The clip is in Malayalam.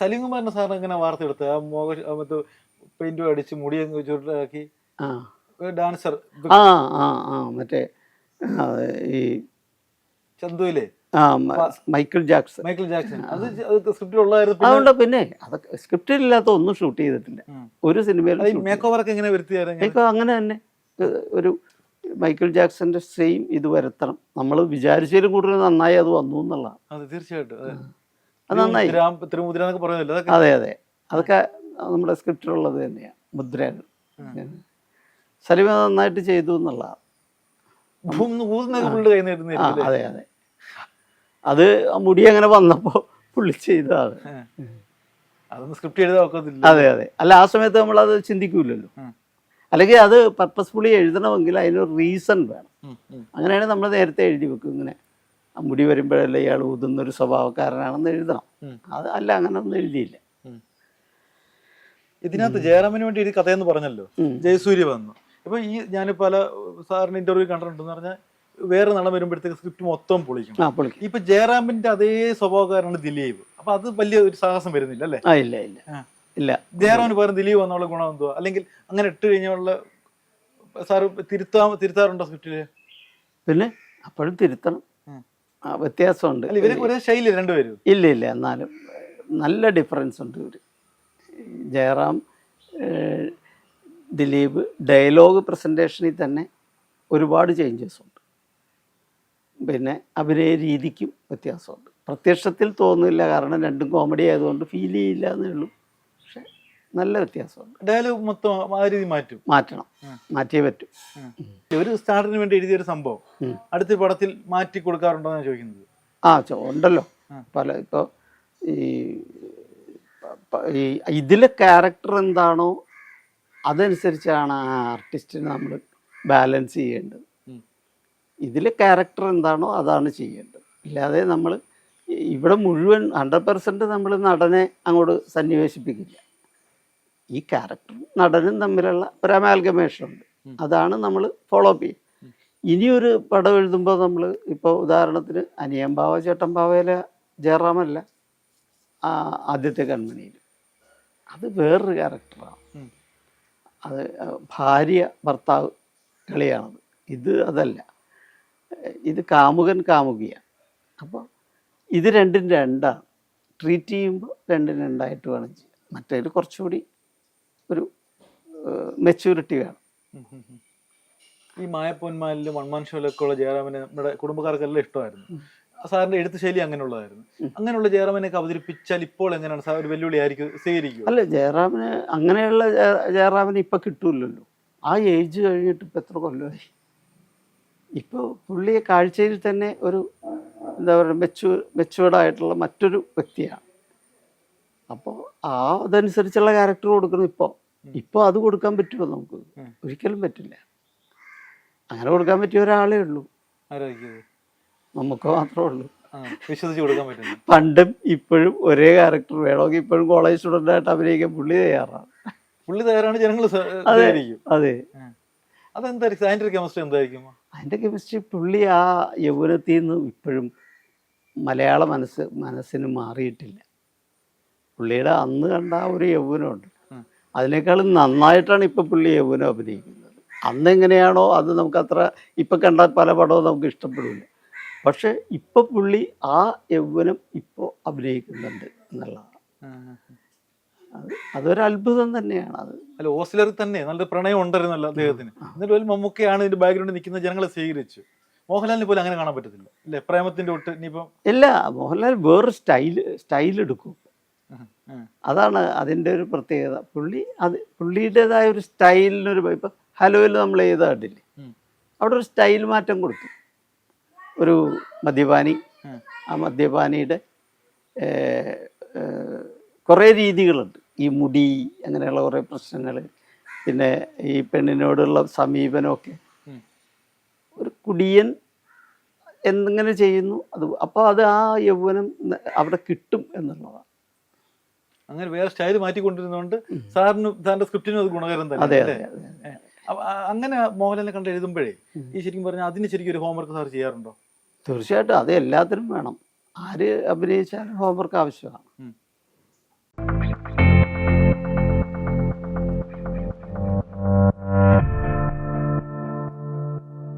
സലീം കുമാറിന്റെ സാറിന് എങ്ങനെ വാർത്ത എടുത്ത് ആ മോഹ മറ്റേ പെയിന്റും അടിച്ച് മുടിയങ്ങ് ചുരുട്ടാക്കി. ഡാൻസർ ആ ആ ആ മറ്റേ ഈ ചന്തുവിലെ? Michael Jackson. Michael Jackson. അത് പിന്നെ അതുകൊണ്ട് പിന്നെ അതൊക്കെ സ്ക്രിപ്റ്റിലില്ലാത്ത ഒന്നും ഷൂട്ട് ചെയ്തിട്ടില്ല. ഒരു സിനിമയിൽ മേക്ക് ഓവറൊക്കെ എങ്ങനെ വരുത്തിയായിരുന്നു അങ്ങനെ? തന്നെ. ഒരു മൈക്കിൾ ജാക്സന്റെ സെയിം ഇത് വരുത്തണം. നമ്മൾ വിചാരിച്ചതിലും കൂടുതൽ നന്നായി അത് വന്നു എന്നുള്ളതാണ്. തീർച്ചയായിട്ടും. അതെ. അത് നന്നായി. തിരുമുദ്ര എന്നൊക്കെ പറയുമല്ലോ അതെ അതെ. അതൊക്കെ നമ്മുടെ സ്ക്രിപ്റ്റിലുള്ളത് തന്നെയാണ് മുദ്രകൾ സലിമ നന്നായിട്ട് ചെയ്തു എന്നുള്ള അതെ അതെ. അത് മുടി അങ്ങനെ വന്നപ്പോൾ പുള്ളി ചെയ്തതാണ്. സ്ക്രിപ്റ്റ് എഴുതാൻ അതെ അതെ. അല്ല ആ സമയത്ത് നമ്മൾ ചിന്തിക്കൂലല്ലോ. ഉം. അല്ലെങ്കിൽ അത് പർപ്പസ്ഫുള്ളി എഴുതണമെങ്കിൽ അതിനൊരു റീസൺ വേണം. അങ്ങനെയാണ് നമ്മൾ നേരത്തെ എഴുതി വെക്കും ഇങ്ങനെ. ആ മുടി വരുമ്പോഴല്ലേ ഇയാൾ ഊതുന്നൊരു സ്വഭാവക്കാരനാണെന്ന് എഴുതണം. അത് അല്ല അങ്ങനെ ഒന്നും എഴുതിയില്ല ഇതിനകത്ത് ജയറാമിന് വേണ്ടി ഒരു കഥയെന്ന് പറഞ്ഞല്ലോ. ജയസൂര്യ വന്നു. ഇപ്പൊ ഈ ഞാൻ പല സാറിന് ഇന്റർവ്യൂ കണ്ടിട്ടുണ്ടെന്ന് പറഞ്ഞാൽ വേറെ നടൻ വരുമ്പോഴത്തേക്ക് സ്ക്രിപ്റ്റ് മൊത്തം പൊളിക്കും. ഇപ്പൊ ജയറാമിന്റെ അതേ സ്വഭാവക്കാരനാണ് ദിലീപ്. അപ്പൊ അത് വലിയ ഒരു സാഹസം വരുന്നില്ല അല്ലേ? ഇല്ല ഇല്ല. ഇല്ല. ജയറാമിന് പകരം ദിലീപ് വന്നുള്ള ഗുണം എന്തുവാ? അല്ലെങ്കിൽ അങ്ങനെ ഇട്ട് കഴിഞ്ഞുള്ള സാറ് തിരുത്താ തിരുത്താറുണ്ടോ സ്ക്രിപ്റ്റിൽ പിന്നെ അപ്പോഴും തിരുത്തണം. വ്യത്യാസമുണ്ട്. ശൈലി രണ്ടുപേരും? ഇല്ല ഇല്ല എന്നാലും നല്ല ഡിഫറൻസ് ഉണ്ട് ഇവർ ജയറാം ദിലീപ് ഡയലോഗ് പ്രസന്റേഷനിൽ തന്നെ ഒരുപാട് ചേഞ്ചസ് ഉണ്ട്. പിന്നെ അഭിനയ രീതിക്കും വ്യത്യാസമുണ്ട്. പ്രത്യക്ഷത്തിൽ തോന്നില്ല കാരണം രണ്ടും കോമഡി ആയതുകൊണ്ട് ഫീൽ ചെയ്യില്ല എന്നേ ഉള്ളൂ പക്ഷെ നല്ല വ്യത്യാസമുണ്ട്. ഡയലോഗ് മൊത്തം ആ രീതി മാറ്റും? മാറ്റണം. മാറ്റിയേ പറ്റൂ. ഒരു സ്റ്റാർട്ടിന് വേണ്ടി എഴുതിയ ഒരു സംഭവം. അടുത്ത പടത്തിൽ മാറ്റി കൊടുക്കാറുണ്ടോ എന്നാണ് ചോദിക്കുന്നത്. ആ ഉണ്ടല്ലോ. പല ഇപ്പോൾ ഈ ഈ ഇതിലെ ക്യാരക്ടർ എന്താണോ അതനുസരിച്ചാണ് ആ ആർട്ടിസ്റ്റിനെ നമ്മൾ ബാലൻസ് ചെയ്യേണ്ടത്. ഇതിലെ ക്യാരക്ടർ എന്താണോ അതാണ് ചെയ്യേണ്ടത്. ഇല്ലാതെ നമ്മൾ ഇവിടെ മുഴുവൻ ഹൺഡ്രഡ് പെർസെന്റ് നമ്മൾ നടനെ അങ്ങോട്ട് സന്നിവേശിപ്പിക്കില്ല. ഈ ക്യാരക്ടറും നടനും തമ്മിലുള്ള ഒരു ഉം. അതാണ് നമ്മൾ ഫോളോ അപ്പ് ചെയ്യുക. ഇനിയൊരു പടം എഴുതുമ്പോൾ നമ്മൾ ഇപ്പോൾ ഉദാഹരണത്തിന് അനിയൻ ഭാവ ചേട്ടൻ ഭാവയിലെ ജയറാമല്ല ആദ്യത്തെ കൺമണിയിൽ അത് വേറൊരു ക്യാരക്ടറാണ് അത് ഭാര്യ ഭർത്താവ് കളിയാണത്. ഇത് അതല്ല. ഇത് കാമുകൻ കാമുകിയാണ്. അപ്പോൾ ഇത് രണ്ടും രണ്ടാണ്. ട്രീറ്റ് ചെയ്യുമ്പോൾ രണ്ടും രണ്ടായിട്ട് വേണം ചെയ്യാം മറ്റേത് കുറച്ചുകൂടി ഒരു മെച്യൂരിറ്റി വേണം. ഈ മായപ്പൊന്മാലിലും വൺമാൻ ഷോയിലൊക്കെ ഉള്ള ജയറാമിനെ നമ്മുടെ കുടുംബക്കാർക്കെല്ലാം ഇഷ്ടമായിരുന്നു. സാറിന്റെ എഴുത്ത് ശൈലി അങ്ങനെയുള്ളതായിരുന്നു. അങ്ങനെയുള്ള ജയറാമിനെയൊക്കെ അവതരിപ്പിച്ചാൽ ഇപ്പോൾ എങ്ങനെയാണ് സാർ ഒരു വെല്ലുവിളി ആയിരിക്കും സ്വീകരിക്കും അല്ല ജയറാമിന് അങ്ങനെയുള്ള ജയറാമന് ഇപ്പം കിട്ടൂലല്ലോ ആ ഏജ് കഴിഞ്ഞിട്ട് ഇപ്പൊ എത്ര കൊല്ലമായി? ഇപ്പോൾ പുള്ളിയെ കാഴ്ചയിൽ തന്നെ ഒരു എന്താ പറയുക മെച്ചൂ മെച്ചുവേർഡായിട്ടുള്ള മറ്റൊരു വ്യക്തിയാണ്. അപ്പോൾ ആ അതനുസരിച്ചുള്ള ക്യാരക്ടർ കൊടുക്കണം ഇപ്പോൾ ഇപ്പോൾ അത് കൊടുക്കാൻ പറ്റുമോ നമുക്ക്? ഒരിക്കലും പറ്റില്ല. അങ്ങനെ കൊടുക്കാൻ പറ്റിയ ഒരാളേ ഉള്ളൂ. നമുക്ക് മാത്രമേ ഉള്ളൂ. വിശ്വസിച്ച് കൊടുക്കാൻ പറ്റും പണ്ടും ഇപ്പോഴും ഒരേ ക്യാരക്ടർ വേണമെങ്കിൽ ഇപ്പോഴും കോളേജ് സ്റ്റുഡന്റായിട്ട് അഭിനയിക്കാൻ പുള്ളി തയ്യാറാണ്. പുള്ളി തയ്യാറാണ് ജനങ്ങൾ അതെ. അതെ. അതെന്തായിരിക്കും? അതിന്റെ കെമിസ്ട്രി എന്തായിരിക്കും? അതിന്റെ കെമിസ്ട്രി പുള്ളി ആ യൗവനത്തിൽ നിന്ന് ഇപ്പോഴും മലയാള മനസ്സ് മനസ്സിന് മാറിയിട്ടില്ല. പുള്ളിയുടെ അന്ന് കണ്ട ആ ഒരു യൗവനമുണ്ട്. അതിനേക്കാളും നന്നായിട്ടാണ് ഇപ്പം പുള്ളി യൗവനം അഭിനയിക്കുന്നത്. അന്ന് എങ്ങനെയാണോ അത് നമുക്കത്ര ഇപ്പം കണ്ട പല പടവും നമുക്ക് ഇഷ്ടപ്പെടില്ല. പക്ഷേ ഇപ്പം പുള്ളി ആ യൗവനം ഇപ്പോൾ അഭിനയിക്കുന്നുണ്ട് എന്നുള്ളതാണ്. അത് അതൊരു അത്ഭുതം തന്നെയാണ് അത്. അല്ല ഓസ്ലറിൽ തന്നെ നല്ല പ്രണയം ഉണ്ടായിരുന്നല്ലോ അദ്ദേഹത്തിന്. എന്നിട്ട് ഒരു മമ്മൂക്കയാണ് ഇതിന്റെ ബാക്ക്ഗ്രൗണ്ടിൽ നിൽക്കുന്ന ജനങ്ങളെ സ്വീകരിച്ചു. മോഹൻലാലിനെ പോലും അങ്ങനെ കാണാൻ പറ്റത്തില്ല. അല്ലെ? പ്രേമത്തിന്റെ ഒട്ട് ഇനിയിപ്പം ഇല്ല മോഹൻലാൽ വേറൊരു സ്റ്റൈൽ സ്റ്റൈൽ എടുക്കും അതാണ് അതിന്റെ ഒരു പ്രത്യേകത. പുള്ളി അത് പുള്ളിയുടേതായ ഒരു സ്റ്റൈലിനൊരു ഇപ്പം ഹലോയിൽ നമ്മൾ ചെയ്ത കണ്ടില്ലേ? അവിടെ ഒരു സ്റ്റൈൽ മാറ്റം കൊടുത്തു. ഒരു മദ്യപാനി ആ മദ്യപാനിയുടെ കുറേ രീതികളുണ്ട്. ഈ മുടി അങ്ങനെയുള്ള കുറേ പ്രശ്നങ്ങൾ പിന്നെ ഈ പെണ്ണിനോടുള്ള സമീപനമൊക്കെ. ഒരു കുടിയൻ എന്തെങ്ങനെ ചെയ്യുന്നു. അത് അപ്പോൾ അത് ആ യൗവനം അവിടെ കിട്ടും എന്നുള്ളതാണ്. അങ്ങനെ വേറെ സ്റ്റൈൽ മാറ്റിക്കൊണ്ടിരുന്നതുകൊണ്ട് സാറിന് സാറിന്റെ സ്ക്രിപ്റ്റിനും അത് ഗുണകരം തന്നെ അങ്ങനെ മോഹൻലാലിനെ കണ്ട് എഴുതുമ്പോഴേ ഈ ശരിക്കും പറഞ്ഞാൽ അതിന് ശരിക്കും ഒരു ഹോംവർക്ക് സാർ ചെയ്യാറുണ്ടോ? തീർച്ചയായിട്ടും അത് എല്ലാത്തിനും വേണം. ആര് അഭിനയിച്ചാലും ഹോംവർക്ക് ആവശ്യമാണ്.